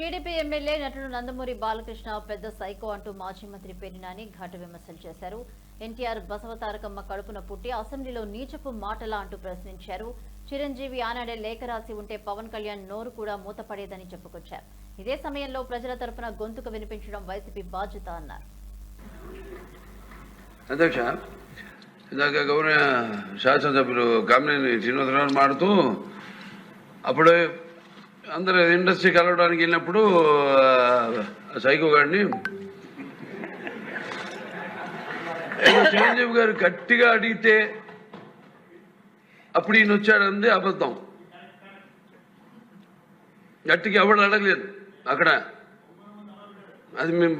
TDP MLA నటుడు నందమూరి బాలకృష్ణ పెద్ద psycho అంటూ మాజీ మంత్రి పేర్నినాని ఘాటు విమర్శలు చేశారు. ఎన్టీఆర్ బసవతారకమ్మ కడుపున పుట్టి అసెంబ్లీలో నీచపు మాటలా అంటూ ప్రశ్నించారు. చిరంజీవి ఆనాడే లేఖ రాసి ఉంటే పవన్ కళ్యాణ్ నోరు కూడా మూతపడేదని చెప్పుకొచ్చారు. ఇదే సమయంలో ప్రజల తరపున గొంతుకు వినిపించడం వైసీపీ బాధ్యత అన్నారు. అధ్యక్ష ఇందాక గౌరవ శాసనసభ్యులు కామినేని శ్రీనివాసరావు మాడుతూ అప్పుడే అందరూ ఇండస్ట్రీ కలవడానికి వెళ్ళినప్పుడు సైకో గారిని చిరంజీవి గారు గట్టిగా అడిగితే అప్పుడు ఈయన వచ్చాడంది అబద్ధం. గట్టికి ఎవడు అడగలేదు అక్కడ. అది మేము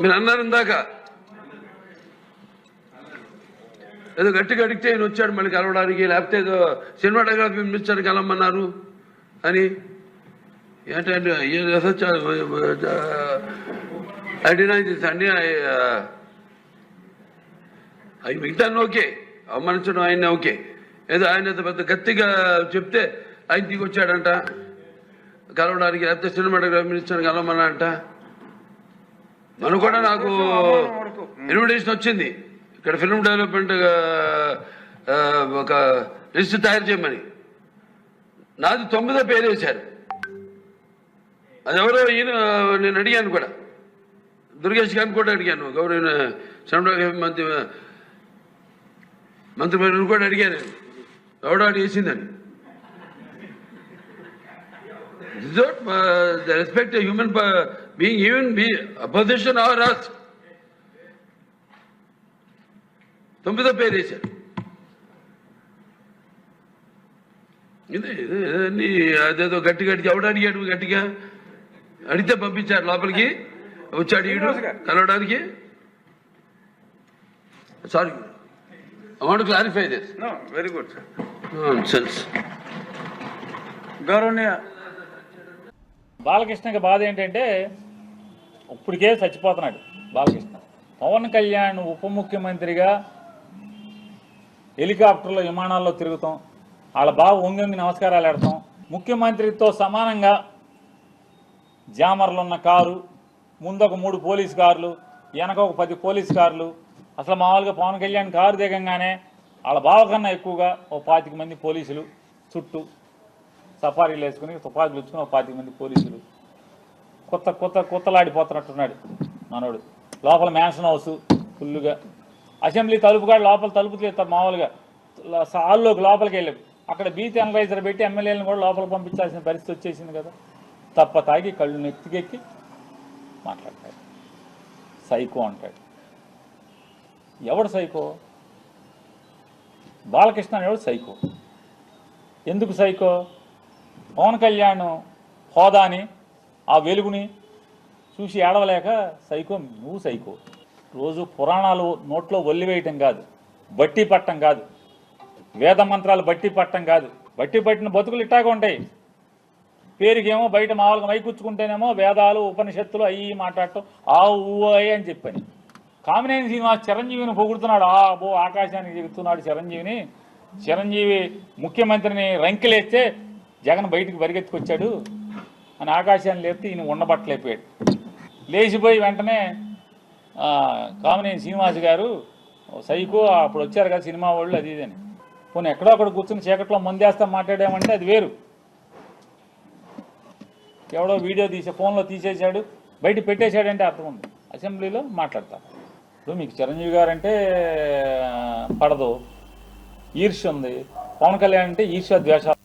మీరు అన్నారు ఇందాక. ఏదో గట్టిగా అడిగితే ఈయన వచ్చాడు మళ్ళీ కలవడానికి లేకపోతే ఏదో సినిమాటోగ్రఫీ మినిస్టర్ కలవమన్నారు. అని ఏంటంటే ఐ డినై దిస్ అండి అవి మిగతా ఓకే అవమానించడం ఆయన ఓకే. ఏదో ఆయన పెద్ద గట్టిగా చెప్తే ఆయన దిగొచ్చాడంట. కలవడానికి లేకపోతే సినిమాటోగ్రఫీ మినిస్టర్ కలవమన్నా అంట మనం కూడా నాకు ఇన్విటేషన్ వచ్చింది. ఇక్కడ ఫిల్మ్ డెవలప్మెంట్ ఒక లిస్ట్ తయారు చేయమని. నాది తొమ్మిదో పేరు వేశారు అది ఎవరో ఈయన నేను అడిగాను కూడా దుర్గేష్ గారిని కూడా అడిగాను గౌరవ సినిమాటోగ్రఫీ మంత్రి మంత్రి గారిని కూడా అడిగాను ఎవడో అడి వేసిందని the respect human being even be opposition or us తొమ్మిదో పేరు వేశారు అన్ని అదేదో గట్టి గట్టిగా ఎవడు అడిగాడు గట్టిగా? అడిగితే పంపించారు లోపలికి. వచ్చాడు ఈడు. కలవడానికి. Sorry I want clarify this good. sir. Sense గౌరవనీయ. బాలకృష్ణకి బాధ ఏంటంటే ఇప్పటికే చచ్చిపోతున్నాడు బాలకృష్ణ. పవన్ కళ్యాణ్ ఉప ముఖ్యమంత్రిగా హెలికాప్టర్లో విమానాల్లో తిరుగుతాం. వాళ్ళ బావ వంగి నమస్కారాలు పెడతాం ముఖ్యమంత్రితో సమానంగా జామర్లున్న కారు ముందొక మూడు పోలీస్ కార్లు వెనక ఒక పది పోలీస్ కార్లు. అసలు మామూలుగా పవన్ కళ్యాణ్ కారు దిగంగానే వాళ్ళ బావ కన్నా ఎక్కువగా ఓ పాతిక మంది పోలీసులు చుట్టూ సఫారీలు వేసుకుని తుపాకులు ఇచ్చుకుని ఒక పాతిక మంది పోలీసులు కొత్త కొత్త కొత్తలాడిపోతున్నట్టున్నాడు మనోడు. లోపల మ్యాన్షన్ హౌస్ ఫుల్లుగా అసెంబ్లీ తలుపు కాడ లోపల తలుపు తీస్తారు మామూలుగా. హాల్లోకి లోపలికి వెళ్ళాం. అక్కడ బీత్ అనలైజర్ పెట్టి ఎమ్మెల్యేలను కూడా లోపల పంపించాల్సిన పరిస్థితి వచ్చేసింది కదా. తప్ప తాగి కళ్ళు నెత్తికెక్కి మాట్లాడతాడు. సైకో అంటాడు. ఎవడు సైకో? బాలకృష్ణ అనేవాడు సైకో. ఎందుకు సైకో? పవన్ కళ్యాణ్ హోదాని ఆ వెలుగుని చూసి ఏడవలేక సైకో నువ్వు సైకో. రోజు పురాణాలు నోట్లో ఒల్లివేయటం కాదు బట్టి పట్టం కాదు. వేద మంత్రాలు బట్టి పట్టడం కాదు. బట్టి పట్టిన బతుకులు ఇట్టాగా ఉంటాయి. పేరుకేమో బయట మామూలుగా మైకూర్చుకుంటేనేమో వేదాలు ఉపనిషత్తులు అయ్యి మాట్లాడటం ఆ ఊ అని చెప్పని. కామినేని శ్రీనివాస్ చిరంజీవిని పొగుడుతున్నాడు. ఆ బో ఆకాశానికి చెబుతున్నాడు చిరంజీవిని. చిరంజీవి ముఖ్యమంత్రిని రంకిలేస్తే జగన్ బయటికి పరిగెత్తుకొచ్చాడు అని ఆకాశాన్ని లేపితే ఈయన ఉండబట్టలేకపోయాడు. లేచిపోయి వెంటనే కామినేని శ్రీనివాస్ గారు సైకో అప్పుడు వచ్చారు కదా సినిమా వాళ్ళు అది ఇది అని. పోనీ ఎక్కడో అక్కడ కూర్చుని చీకట్లో మందేస్తా మాట్లాడామంటే అది వేరు. ఎవడో వీడియో తీసే ఫోన్లో తీసేశాడు బయట పెట్టేశాడంటే అర్థం ఉంది. అసెంబ్లీలో మాట్లాడతా. ఇప్పుడు మీకు చిరంజీవి గారు అంటే పడదు. ఈర్ష్య ఉంది. పవన్ కళ్యాణ్ అంటే ఈర్ష్య ద్వేషాలు.